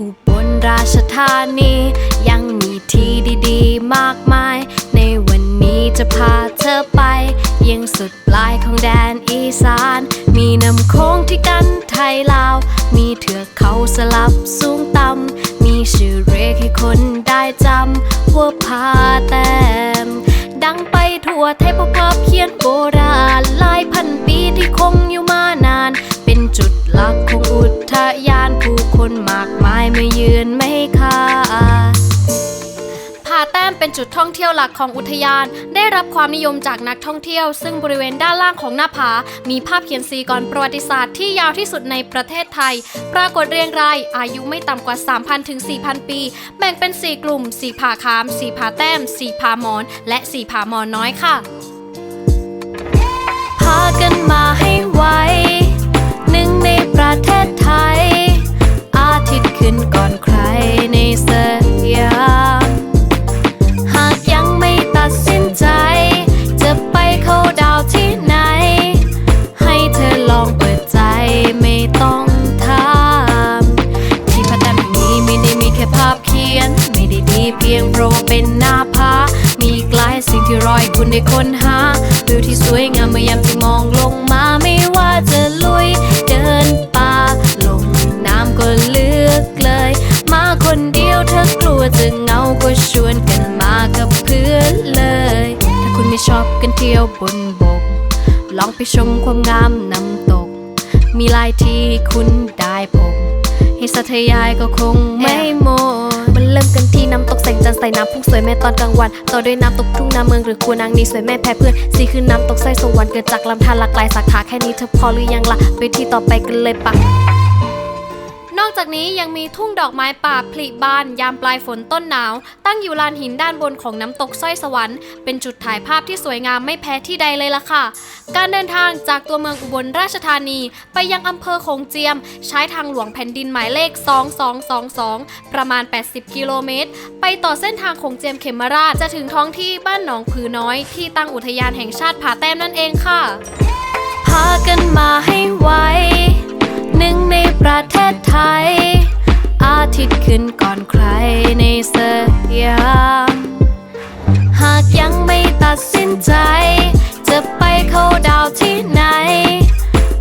อุบลราชธานี ยังมีที่ดีๆ มากมาย ในวันนี้จะพาเธอไป ยังสุดปลายของแดนอีสาน มีน้ำโค้งที่กันไทยลาว มีเถือกเขาสลับสูงต่ำ มีชื่อเรียกให้คนได้จำว่าพาแต้มดังไปทั่วไทยเพราะภาพเขียนโบราณหลายพันปีที่คงอยู่มานาน เป็นจุดหลักของ ผู้คนมากมายไม่ยืนไม่ขาดผาแต้มเป็นจุดท่องเที่ยวหลักของอุทยาน ได้รับความนิยมจากนักท่องเที่ยว ซึ่งบริเวณด้านล่างของหน้าผา มีภาพเขียนสีก่อนประวัติศาสตร์ที่ยาวที่สุดในประเทศไทย ปรากฏเรียงราย อายุไม่ต่ำกว่า 3,000 ถึง 4,000 ปี แบ่งเป็น 4 กลุ่ม 4 ผาคาม 4 ผาแต้ม 4 ผาหมอน และ 4 ผาหมอนน้อยค่ะ พียงเพราะว่เป็นหน้าผามีกลายสิ่งที่รอให้คุณได้ค้นหาวิวที่สวยงามเมื่อยามที่มองลงมาไม่ว่าจะลุยเดินป่าลงน้ำก็เลือกเลย มาคนเดียวเธอกลัวจะเหงาก็ชวนกันมากับเพื่อนเลย ถ้าคุณไม่ชอบกันเที่ยวบนบก ลองไปชมความงามน้ำตก มีลายที่คุณได้พบให้สัทยายก็คงไม่ ใส่น้ำพุ่งสวยแม่ตอนกลางวัน ต่อด้วยน้ำตกทุ่งนาเมืองหรือคูนางนี้สวยแม่แพ้เพื่อนสีคือน้ำตกไส้สวรรค์เกิดจากลำธารหลากหลายสาขาแค่นี้เธอพอหรือยังล่ะไปที่ต่อไปกันเลยปะ อกจากนี้ยังมีทุ่งดอกไม้ป่าผลิบานยามปลายฝนต้นหนาว ตั้งอยู่ลานหินด้านบนของน้ำตกสร้อยสวรรค์เป็นจุดถ่ายภาพที่สวยงามไม่แพ้ที่ใดเลยล่ะค่ะ การเดินทางจากตัวเมืองอุบลราชธานี ไปยังอำเภอโขงเจียม ใช้ทางหลวงแผ่นดินหมายเลข 2222 ประมาณ 80 กิโลเมตร ไปต่อเส้นทางโขงเจียมเขมราชจะถึงท้องที่บ้านหนองผือน้อย ที่ตั้งอุทยานแห่งชาติผาแต้มนั่นเองค่ะ พากันมาให้ไว ดสินใจ จะไปเข้าดาวที่ไหน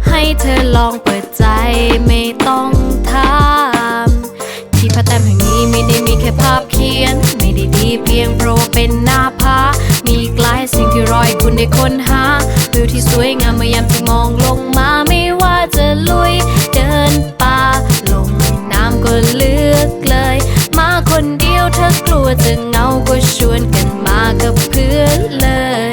ให้เธอลองเปิดใจไม่ต้องถามที่พระแต้มแห่งนี้ไม่ได้มีแค่ภาพเขียน ไม่ได้ดีเพียงเพราะว่าเป็นหน้าผามีกลายสิ่งที่รอยคุณได้ค้นหาวิวที่สวยงามเมื่อยามที่มองลงมา ลัวจะเงาก็ชวนกันมากับเพื่อนเลย